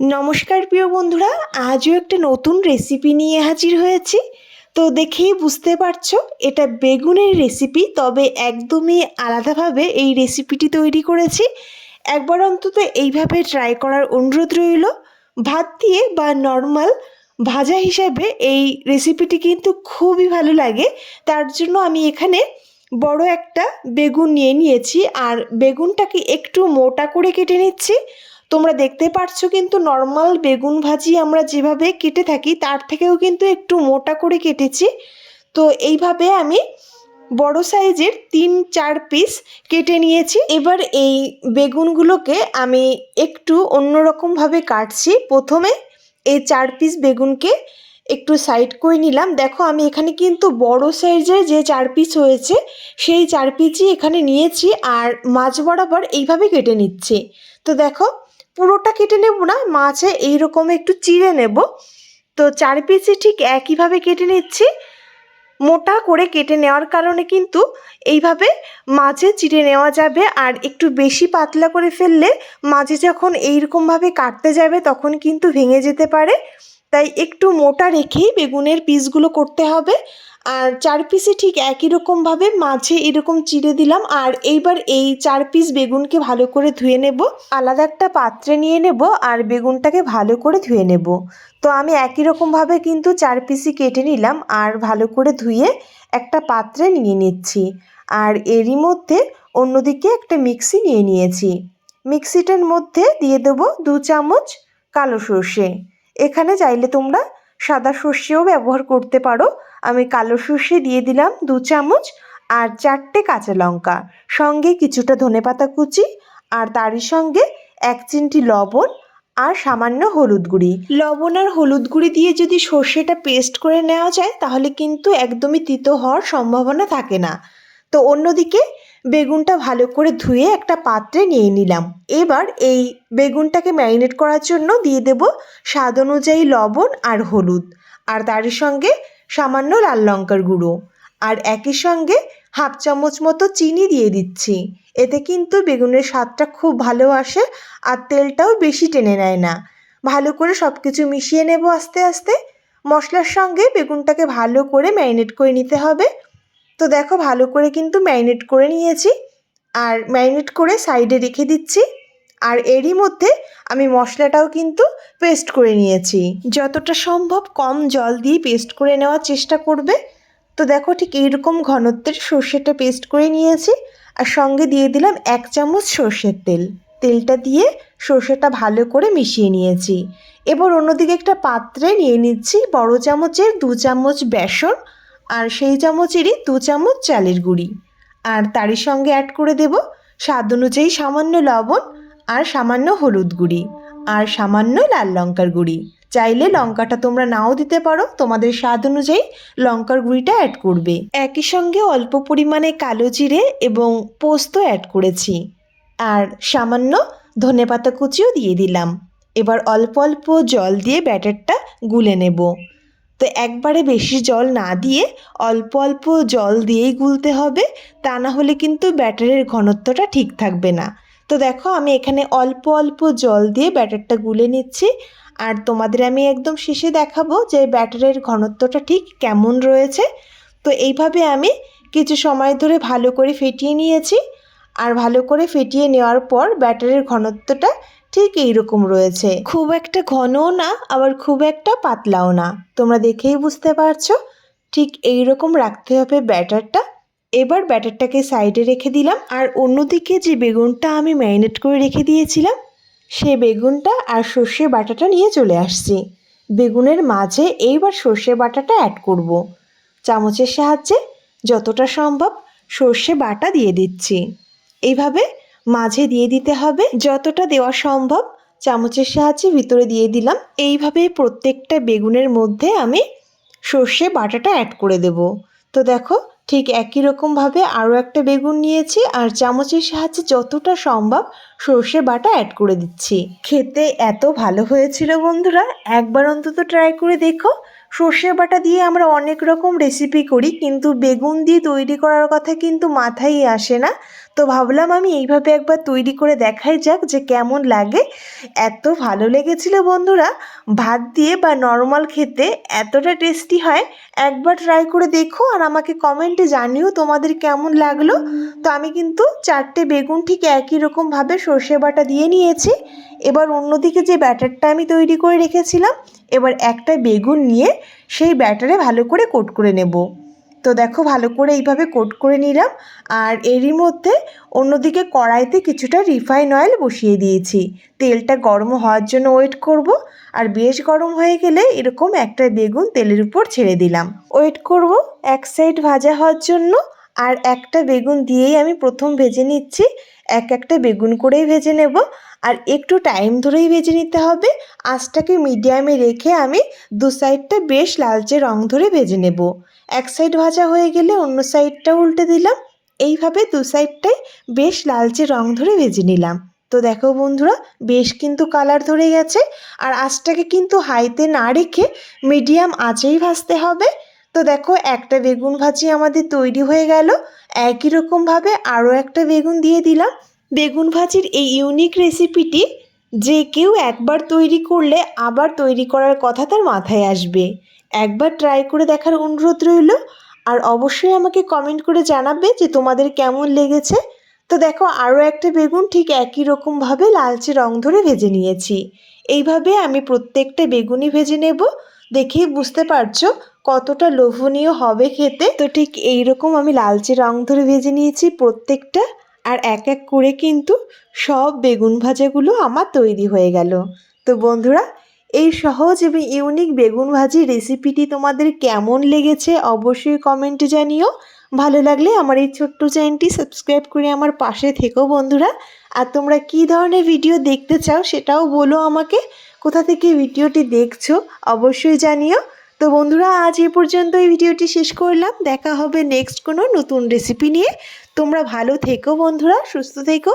নমস্কার প্রিয় বন্ধুরা, আজও একটা নতুন রেসিপি নিয়ে হাজির হয়েছি। তো দেখেই বুঝতে পারছ, এটা বেগুনের রেসিপি তবে একদমই আলাদাভাবে এই রেসিপিটি তৈরি করেছি। একবার অন্তত এইভাবে ট্রাই করার অনুরোধ রইল। ভাত দিয়ে বা নর্মাল ভাজা হিসাবে এই রেসিপিটি কিন্তু খুবই ভালো লাগে। তার জন্য আমি এখানে বড় একটা বেগুন নিয়ে নিয়েছি, আর বেগুনটাকে একটু মোটা করে কেটে নিচ্ছি। তোমরা দেখতে পারছ কিন্তু নর্মাল বেগুন ভাজি আমরা যেভাবে কেটে থাকি, তার থেকেও কিন্তু একটু মোটা করে কেটেছি। তো এইভাবে আমি বড় সাইজের তিন চার পিস কেটে নিয়েছি। এবার এই বেগুনগুলোকে আমি একটু অন্যরকমভাবে কাটছি। প্রথমে এই চার পিস বেগুনকে একটু সাইড করে নিলাম। দেখো, আমি এখানে কিন্তু বড় সাইজের যে চার পিস হয়েছে, সেই চার পিসই এখানে নিয়েছি আর মাছ বরাবর এইভাবে কেটে নিচ্ছি। তো দেখো পুরোটা কেটে নেব না মাছে এইরকম একটু চিড়ে নেব। তো চার পিসে ঠিক একইভাবে কেটে নিচ্ছি। মোটা করে কেটে নেওয়ার কারণে কিন্তু এইভাবে মাঝে চিড়ে নেওয়া যাবে আর একটু বেশি পাতলা করে ফেললে মাঝে যখন এইরকমভাবে কাটতে যাবে তখন কিন্তু ভেঙে যেতে পারে। তাই একটু মোটা রেখেই বেগুনের পিসগুলো করতে হবে। আর চার পিসে ঠিক একই রকমভাবে মাঝে এরকম চিড়ে দিলাম। আর এইবার এই চার পিস বেগুনকে ভালো করে ধুয়ে নেব। আলাদা একটা পাত্রে নিয়ে নেব আর বেগুনটাকে ভালো করে ধুয়ে নেব। তো আমি একই রকমভাবে কিন্তু চার পিসই কেটে নিলাম আর ভালো করে ধুয়ে একটা পাত্রে নিয়ে নিচ্ছি। আর এরই মধ্যে অন্যদিকে একটা মিক্সি নিয়ে নিয়েছি। মিক্সিটার মধ্যে দিয়ে দেবো দু চামচ কালো সর্ষে। এখানে চাইলে তোমরা সাদা সর্ষেও ব্যবহার করতে পারো। আমি কালো সর্ষে দিয়ে দিলাম দু চামচ আর চারটে কাঁচা লঙ্কা। সঙ্গে কিছুটা ধনেপাতা কুচি আর তারই সঙ্গে এক চিমটি লবণ আর সামান্য হলুদ গুঁড়ি। লবণ আর হলুদ গুঁড়ি দিয়ে যদি সর্ষেটা পেস্ট করে নেওয়া যায়, তাহলে কিন্তু একদমই তিতো হওয়ার সম্ভাবনা থাকে না। তো অন্যদিকে বেগুনটা ভালো করে ধুয়ে একটা পাত্রে নিয়ে নিলাম। এবার এই বেগুনটাকে ম্যারিনেট করার জন্য দিয়ে দেব স্বাদ অনুযায়ী লবণ আর হলুদ। আর তার সঙ্গে সামান্য লাল লঙ্কার গুঁড়ো। আর একই সঙ্গে হাফ চামচ মতো চিনি দিয়ে দিচ্ছি। এতে কিন্তু বেগুনের স্বাদটা খুব ভালো আসে আর তেলটাও বেশি টেনে নেয় না। ভালো করে সব কিছু মিশিয়ে নেব আস্তে আস্তে। মশলার সঙ্গে বেগুনটাকে ভালো করে ম্যারিনেট করে নিতে হবে। তো দেখো ভালো করে কিন্তু ম্যারিনেট করে নিয়েছি আর ম্যারিনেট করে সাইডে রেখে দিচ্ছি আর এরই মধ্যে আমি মশলাটাও কিন্তু পেস্ট করে নিয়েছি। যতটা সম্ভব কম জল দিয়ে পেস্ট করে নেওয়ার চেষ্টা করবে। তো দেখো ঠিক এইরকম ঘনত্বের সর্ষেটা পেস্ট করে নিয়েছি আর সঙ্গে দিয়ে দিলাম এক চামচ সর্ষের তেল। তেলটা দিয়ে সর্ষেটা ভালো করে মিশিয়ে নিয়েছি। এবার অন্যদিকে একটা পাত্রে নিয়ে নিচ্ছি বড় চামচের দু চামচ বেসন আর সেই চামচেরই দু চামচ চালের গুঁড়ি। আর তারই সঙ্গে অ্যাড করে দেব স্বাদ অনুযায়ী সামান্য লবণ আর সামান্য হলুদ গুঁড়ি আর সামান্য লাল লঙ্কার গুঁড়ি। চাইলে লঙ্কাটা তোমরা নাও দিতে পারো, তোমাদের স্বাদ অনুযায়ী লঙ্কার গুঁড়িটা অ্যাড করবে। একই সঙ্গে অল্প পরিমাণে কালো জিরে এবং পোস্ত অ্যাড করেছি। আর সামান্য ধনেপাতা কুচিও দিয়ে দিলাম। এবার অল্প অল্প জল দিয়ে ব্যাটারটা গুলে নেব। তো একবারে বেশি জল না দিয়ে অল্প অল্প জল দিয়েই গুলতে হবে। তা না হলে কিন্তু ব্যাটারের ঘনত্বটা ঠিক থাকবে না। তো দেখো, আমি এখানে অল্প অল্প জল দিয়ে ব্যাটারটা গুলে নিচ্ছি। আর তোমাদের আমি একদম শেষে দেখাবো যে ব্যাটারের ঘনত্বটা ঠিক কেমন রয়েছে। তো এইভাবে আমি কিছু সময় ধরে ভালো করে ফেটিয়ে নিয়েছি। আর ভালো করে ফেটিয়ে নেওয়ার পর ব্যাটারের ঘনত্বটা ঠিক এইরকম রয়েছে। খুব একটা ঘনও না, আবার খুব একটা পাতলাও না। তোমরা দেখেই বুঝতে পারছ। ঠিক এই রকম রাখতে হবে ব্যাটারটা। এবার ব্যাটারটাকে সাইডে রেখে দিলাম। আর অন্যদিকে যে বেগুনটা আমি ম্যারিনেট করে রেখে দিয়েছিলাম, সে বেগুনটা আর সর্ষে বাটাটা নিয়ে চলে আসছি। বেগুনের মাঝে এইবার সর্ষে বাটাটা অ্যাড করব। চামচের সাহায্যে যতটা সম্ভব সর্ষে বাটা দিয়ে দিচ্ছি। এইভাবে মাঝে দিয়ে দিতে হবে। যতটা দেওয়া সম্ভব চামচের সাহায্যে ভিতরে দিয়ে দিলাম। এইভাবে প্রত্যেকটা বেগুনের মধ্যে আমি সর্ষে বাটাটা অ্যাড করে দেব। তো দেখো, ঠিক একই রকমভাবে আরও একটা বেগুন নিয়েছি আর চামচের সাহায্যে যতটা সম্ভব সর্ষে বাটা অ্যাড করে দিচ্ছি। খেতে এত ভালো হয়েছিল বন্ধুরা, একবার অন্তত ট্রাই করে দেখো। সর্ষে বাটা দিয়ে আমরা অনেক রকম রেসিপি করি, কিন্তু বেগুন দিয়ে তৈরি করার কথা কিন্তু মাথায় আসে না। তো ভাবলাম আমি এইভাবে একবার তৈরি করে দেখাই যাক যে কেমন লাগে। এত ভালো লেগেছিল বন্ধুরা। ভাত দিয়ে বা নর্মাল খেতে এতটা টেস্টি হয়। একবার ট্রাই করে দেখো আর আমাকে কমেন্টে জানিও তোমাদের কেমন লাগল। তো আমি কিন্তু চারটে বেগুন ঠিক একই রকমভাবে সর্ষে বাটা দিয়ে নিয়েছি। এবার অন্যদিকে যে ব্যাটারটা আমি তৈরি করে রেখেছিলাম, এবার একটা বেগুন নিয়ে সেই ব্যাটারে ভালো করে কোট করে নেব। তো দেখো ভালো করে এইভাবে কোট করে নিলাম। আর এরই মধ্যে অন্যদিকে কড়াইতে কিছুটা রিফাইন অয়েল বসিয়ে দিয়েছি। তেলটা গরম হওয়ার জন্য ওয়েট করব। আর বেশ গরম হয়ে গেলে এরকম একটা বেগুন তেলের উপর ছেড়ে দিলাম। ওয়েট করব এক সাইড ভাজা হওয়ার জন্য। আর একটা বেগুন দিয়েই আমি প্রথম ভেজে নিচ্ছি। এক একটা বেগুন করেই ভেজে নেব। আর একটু টাইম ধরেই ভেজে নিতে হবে। আঁচটাকে মিডিয়ামে রেখে আমি দু সাইডটা বেশ লালচে রং ধরে ভেজে নেব। এক সাইড ভাজা হয়ে গেলে অন্য সাইডটা উল্টে দিলাম। এইভাবে দু সাইডটাই বেশ লালচে রং ধরে ভেজে নিলাম। তো দেখো বন্ধুরা, বেশ কিন্তু কালার ধরে গেছে। আর আঁচটাকে কিন্তু হাইতে না রেখে মিডিয়াম আঁচেই ভাজতে হবে। তো দেখো, একটা বেগুন ভাজি আমাদের তৈরি হয়ে গেল। একই রকমভাবে আরও একটা বেগুন দিয়ে দিলাম। বেগুন ভাজির এই ইউনিক রেসিপিটি যে কেউ একবার তৈরি করলে আবার তৈরি করার কথা তার মাথায় আসবে। একবার ট্রাই করে দেখার অনুরোধ রইল। আর অবশ্যই আমাকে কমেন্ট করে জানাবে যে তোমাদের কেমন লেগেছে। তো দেখো আরও একটা বেগুন ঠিক একই রকমভাবে লালচে রং ধরে ভেজে নিয়েছি। এইভাবে আমি প্রত্যেকটা বেগুনই ভেজে নেব। দেখেই বুঝতে পারছ কতটা লোভনীয় হবে খেতে। তো ঠিক এইরকম আমি লালচে রং ধরে ভেজে নিয়েছি প্রত্যেকটা। আর এক এক করে কিন্তু সব বেগুন ভাজাগুলো আমার তৈরি হয়ে গেল। তো বন্ধুরা, এই সহজ এবং ইউনিক বেগুন ভাজি রেসিপিটি তোমাদের কেমন লেগেছে অবশ্যই কমেন্টে জানিও। ভালো লাগলে আমার এই ছোট্ট চ্যানেলটি সাবস্ক্রাইব করে আমার পাশে থেকো বন্ধুরা। আর তোমরা কী ধরনের ভিডিও দেখতে চাও সেটাও বলো আমাকে। কোথা থেকে ভিডিওটি দেখছ অবশ্যই জানিও। তো বন্ধুরা, আজ এ পর্যন্ত এই ভিডিওটি শেষ করলাম। দেখা হবে নেক্সট কোনো নতুন রেসিপি নিয়ে। তোমরা ভালো থেকো বন্ধুরা সুস্থ থেকো।